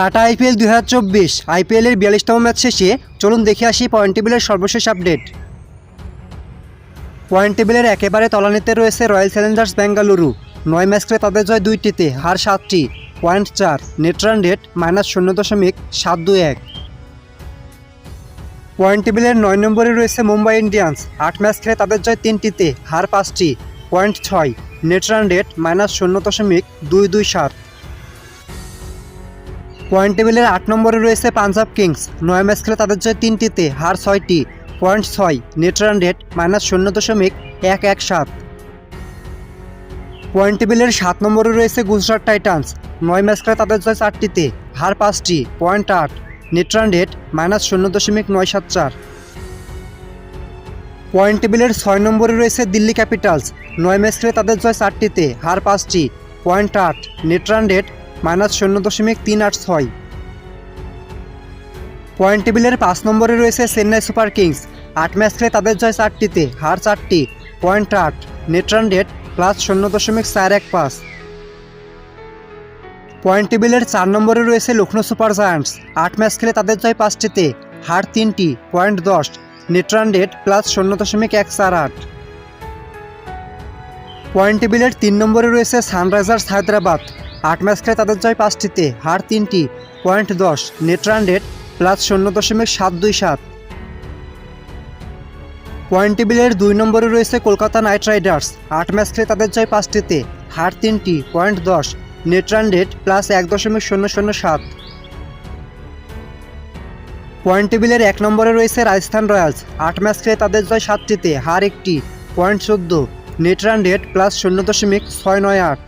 Tata IPL দুই হাজার চব্বিশ। আইপিএলের বিয়াল্লিশতম ম্যাচ শেষে চলুন দেখে আসি পয়েন্ট টেবিলের সর্বশেষ আপডেট পয়েন্ট টেবিলের একেবারে তলানিতে রয়েছে রয়্যাল চ্যালেঞ্জার্স বেঙ্গালুরু নয় ম্যাচ খেলে তাদের জয় দুইটিতে, হার সাতটি। পয়েন্ট চার নেট রান রেট মাইনাস শূন্য দশমিক সাত দুই এক। পয়েন্ট টেবিলের নয় নম্বরে রয়েছে মুম্বাই ইন্ডিয়ান্স। আট ম্যাচ খেলে তাদের জয় তিনটিতে, হার পাঁচটি। পয়েন্ট ছয় নেট রান রেট মাইনাস শূন্য দশমিক দুই দুই সাত। পয়েন্ট টেবিলের আট নম্বরে রয়েছে পাঞ্জাব কিংস নয় ম্যাচ খেলে তাদের জয় তিনটিতে, হার ছয়টি। পয়েন্ট ছয় নেট রান রেট মাইনাস শূন্য দশমিক এক এক সাত। পয়েন্ট টেবিলের সাত নম্বরে রয়েছে গুজরাট টাইটান্স। নয় ম্যাচ খেলে তাদের জয় চারটিতে, হার পাঁচটি। পয়েন্ট আট নেট রান রেট মাইনাস শূন্য দশমিক নয় সাত চার। পয়েন্ট টেবিলের ছয় নম্বরে রয়েছে দিল্লি ক্যাপিটালস। নয় ম্যাচ খেলে তাদের জয় চারটিতে, হার পাঁচটি। পয়েন্ট আট নেট রান রেট মাইনাস শূন্য দশমিক তিন আট ছয়। পয়েন্ট টেবিলের পাঁচ নম্বরে রয়েছে চেন্নাই সুপার কিংস। আট ম্যাচ খেলে তাদের জয় চারটিতে, হার চারটি। পয়েন্ট আট নেট রান রেট প্লাস শূন্য দশমিক চার এক পাঁচ। পয়েন্ট টেবিলের চার নম্বরে রয়েছে লখনৌ সুপার জায়ান্টস। আট ম্যাচ খেলে তাদের জয় পাঁচটিতে, হার তিনটি, পয়েন্ট দশ নেট রান রেট প্লাস শূন্য দশমিক এক চার আট। পয়েন্ট টেবিলের তিন নম্বরে রয়েছে সানরাইজার্স হায়দ্রাবাদ। আট ম্যাচ খেলে তাদের জয় পাঁচটিতে, হার তিনটি, পয়েন্ট দশ, নেট রান রেট প্লাস শূন্য দশমিক সাত দুই সাত। পয়েন্ট টেবিলের দুই নম্বরে রয়েছে কলকাতা নাইট রাইডার্স। আট ম্যাচ খেলে তাদের জয় পাঁচটিতে, হার তিনটি, পয়েন্ট দশ, নেট রান রেট প্লাস এক দশমিক শূন্য শূন্য সাত। পয়েন্ট টেবিলের এক নম্বরে রয়েছে রাজস্থান রয়্যালস। আট ম্যাচ খেলে তাদের জয় সাতটিতে, হার একটি, পয়েন্ট চোদ্দ, নেট রান রেট প্লাস শূন্য দশমিক ছয় নয় আট।